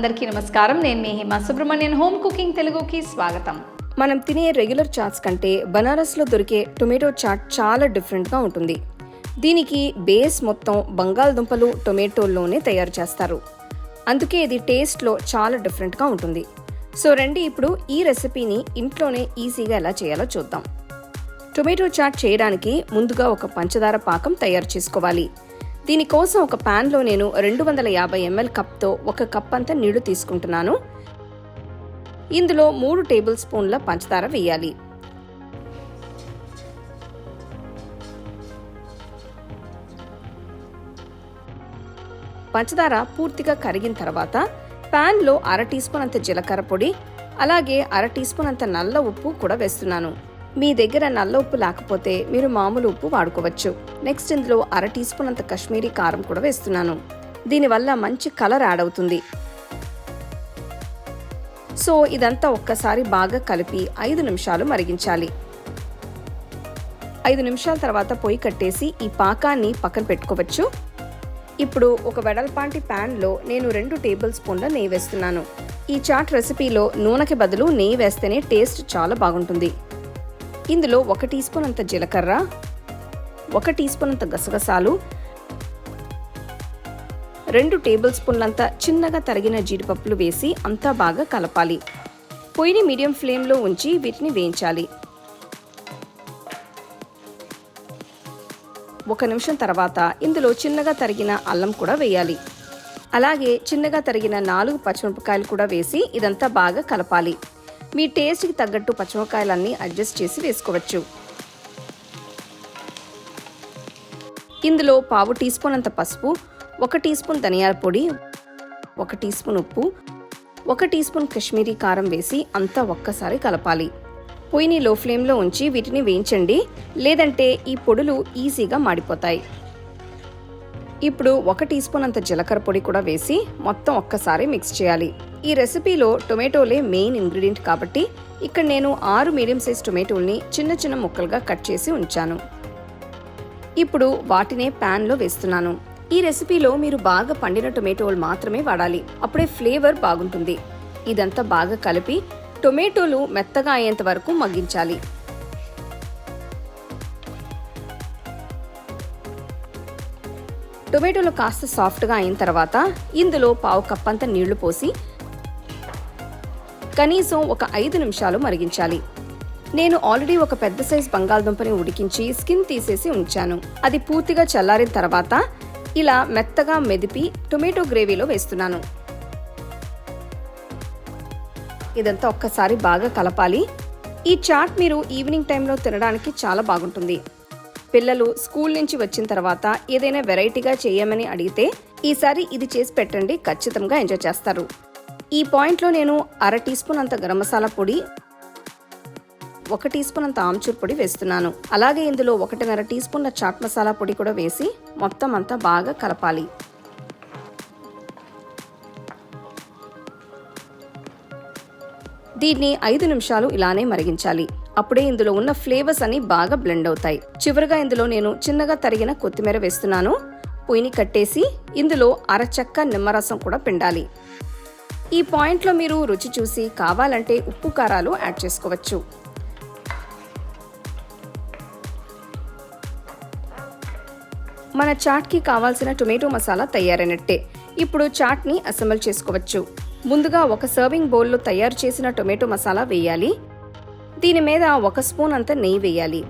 అందరికీ నమస్కారం. నేను మీ హిమ సుబ్రహ్మణ్యన్. హోమ్ కుకింగ్ తెలుగుకి స్వాగతం. మనం తినే రెగ్యులర్ చాట్స్ కంటే బనారస్లో దొరికే టొమాటో చాట్ చాలా డిఫరెంట్గా ఉంటుంది. దీనికి బేస్ మొత్తం బంగాళదుంపలు టొమాటోల్లోనే తయారు చేస్తారు. అందుకే ఇది టేస్ట్లో చాలా డిఫరెంట్గా ఉంటుంది. సో రండి ఇప్పుడు ఈ రెసిపీని ఇంట్లోనే ఈజీగా ఎలా చేయాలో చూద్దాం. టొమాటో చాట్ చేయడానికి ముందుగా ఒక పంచదార పాకం తయారు చేసుకోవాలి. దీనికోసం ఒక ప్యాన్లో నేను రెండు వందల యాభై ఎంఎల్ కప్తో ఒక కప్ అంతా నీళ్ళు తీసుకుంటున్నాను. ఇందులో మూడు టేబుల్ స్పూన్ల పంచదార వేయాలి. పంచదార పూర్తిగా కరిగిన తర్వాత ప్యాన్లో అర టీ స్పూన్ అంత జీలకర్ర పొడి అలాగే అర టీ స్పూన్ అంత నల్ల ఉప్పు కూడా వేస్తున్నాను. మీ దగ్గర నల్ల ఉప్పు లేకపోతే మీరు మామూలు ఉప్పు వాడుకోవచ్చు. నెక్స్ట్ ఇందులో అర టీ స్పూన్ అంత కాశ్మీరీ కారం కూడా వేస్తున్నాను. దీనివల్ల మంచి కలర్ యాడ్ అవుతుంది. సో ఇదంతా ఒక్కసారి బాగా కలిపి ఐదు నిమిషాలు మరిగించాలి. ఐదు నిమిషాల తర్వాత పొయ్యి కట్టేసి ఈ పాకాన్ని పక్కన పెట్టుకోవచ్చు. ఇప్పుడు ఒక వెడల్పాంటి ప్యాన్లో నేను రెండు టేబుల్ స్పూన్ల నెయ్యి వేస్తున్నాను. ఈ చాట్ రెసిపీలో నూనెకి బదులు నెయ్యి వేస్తేనే టేస్ట్ చాలా బాగుంటుంది. ఇందులో ఒక టీ స్పూన్ అంత జీలకర్ర ఒక టీ స్పూన్ అంత గసగసాలు రెండు టేబుల్ స్పూన్లంత చిన్నగా తరిగిన జీడిపప్పులు వేసి అంతా బాగా కలపాలి. పొయ్యిని మీడియం ఫ్లేమ్లో ఉంచి వీటిని వేయించాలి. ఒక నిమిషం తర్వాత ఇందులో చిన్నగా తరిగిన అల్లం కూడా వేయాలి. అలాగే చిన్నగా తరిగిన నాలుగు పచ్చిమిరపకాయలు కూడా వేసి ఇదంతా బాగా కలపాలి. మీ టేస్ట్కి తగ్గట్టు పచ్చిమకాయలన్నీ అడ్జస్ట్ చేసి వేసుకోవచ్చు. ఇందులో పావు టీ స్పూన్ అంత పసుపు ఒక టీ స్పూన్ ధనియాల పొడి ఒక టీ స్పూన్ ఉప్పు ఒక టీ స్పూన్ కాశ్మీరీ కారం వేసి అంతా ఒక్కసారి కలపాలి. పొయ్యిని లో ఫ్లేమ్లో ఉంచి వీటిని వేయించండి లేదంటే ఈ పొడులు ఈజీగా మాడిపోతాయి. ఇప్పుడు ఒక టీ స్పూన్ అంత జీలకర్ర పొడి కూడా వేసి మొత్తం ఒక్కసారి మిక్స్ చేయాలి. ఈ రెసిపీలో టొమాటోలే మెయిన్ ఇంగ్రీడియంట్ కాబట్టి ఇక్కడ నేను ఆరు మీడియం సైజ్ టొమాటోల్ని చిన్న చిన్న ముక్కలుగా కట్ చేసి ఉంచాను. ఇప్పుడు వాటినే ప్యాన్లో వేస్తున్నాను. ఈ రెసిపీలో మీరు బాగా పండిన టొమాటోలు మాత్రమే వాడాలి. అప్పుడే ఫ్లేవర్ బాగుంటుంది. ఇదంతా బాగా కలిపి టొమాటోలు మెత్తగా అయ్యేంత వరకు మగ్గించాలి. టొమాటోలు కాస్త సాఫ్ట్గా అయిన తర్వాత ఇందులో పావు కప్పంత నీళ్ళు పోసి కనీసం ఒక ఐదు నిమిషాలు మరిగించాలి. నేను ఆల్రెడీ ఒక పెద్ద సైజ్ బంగాళదుంపని ఉడికించి స్కిన్ తీసేసి ఉంచాను. అది పూర్తిగా చల్లారిన తర్వాత ఇలా మెత్తగా మెదిపి టొమాటో గ్రేవీలో వేస్తున్నాను. ఇదంతా ఒక్కసారి బాగా కలపాలి. ఈ చాట్ మీరు ఈవినింగ్ టైంలో తినడానికి చాలా బాగుంటుంది. పిల్లలు స్కూల్ నుంచి వచ్చిన తర్వాత ఏదైనా వెరైటీగా చేయమని అడిగితే ఈసారి ఇది చేసి పెట్టండి ఖచ్చితంగా ఎంజాయ్ చేస్తారు. ఈ పాయింట్లో నేను అర టీ స్పూన్ అంత గరం మసాలా పొడి ఒక టీ స్పూన్ అంత ఆమ్చూర్ పొడి వేస్తున్నాను. అలాగే ఇందులో ఒకటిన్నర టీ స్పూన్ల చాట్ మసాలా పొడి కూడా వేసి మొత్తం అంతా బాగా కలపాలి. దీన్ని ఐదు నిమిషాలు ఇలానే మరిగించాలి. అప్పుడే ఇందులో ఉన్న ఫ్లేవర్స్ అన్ని బాగా బ్లెండ్ అవుతాయి. చివరిగా ఇందులో నేను చిన్నగా తరిగిన కొత్తిమీర వేస్తున్నాను. పొయ్యిని కట్టేసి ఇందులో అరచక్క నిమ్మరసం కూడా పిండాలి. ఈ పాయింట్లో మీరు రుచి చూసి కావాలంటే ఉప్పు కారాలు యాడ్ చేసుకోవచ్చు. మన చాట్కి కావాల్సిన టొమాటో మసాలా తయారైనట్టే. ఇప్పుడు చాట్ని అసెంబల్ చేసుకోవచ్చు. ముందుగా ఒక సర్వింగ్ బౌల్లో తయారు చేసిన టొమాటో మసాలా వేయాలి. దీని మీద ఒక స్పూన్ అంత నెయ్యి వేయాలి.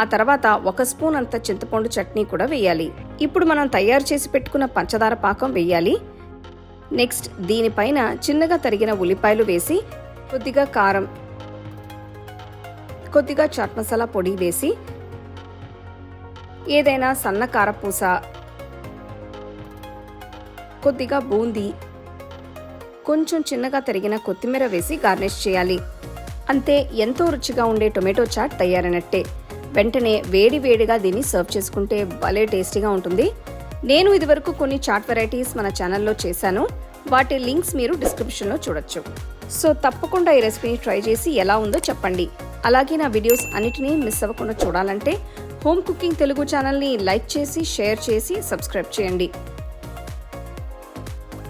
ఆ తర్వాత ఒక స్పూన్ అంత చింతపండు చట్నీ కూడా వేయాలి. ఇప్పుడు మనం తయారు చేసి పెట్టుకున్న పంచదార పాకం వేయాలి. నెక్స్ట్ దీనిపైన చిన్నగా తరిగిన ఉల్లిపాయలు వేసి కొద్దిగా కారం కొద్దిగా చాట్ మసాలా పొడి వేసి ఏదైనా సన్న కారపూస కొద్దిగా బూందీ కొంచెం చిన్నగా తరిగిన కొత్తిమీర వేసి గార్నిష్ చేయాలి. అంతే ఎంతో రుచిగా ఉండే టొమాటో చాట్ తయారైనట్టే. వెంటనే వేడి వేడిగా దీన్ని సర్వ్ చేసుకుంటే భలే టేస్టీగా ఉంటుంది. నేను ఇదివరకు కొన్ని చాట్ వెరైటీస్ మన ఛానల్లో చేశాను. వాటి లింక్స్ మీరు డిస్క్రిప్షన్లో చూడొచ్చు. సో తప్పకుండా ఈ రెసిపీని ట్రై చేసి ఎలా ఉందో చెప్పండి. అలాగే నా వీడియోస్ అన్నిటినీ మిస్ అవ్వకుండా చూడాలంటే హోమ్ కుకింగ్ తెలుగు ఛానల్ని లైక్ చేసి షేర్ చేసి సబ్స్క్రైబ్ చేయండి.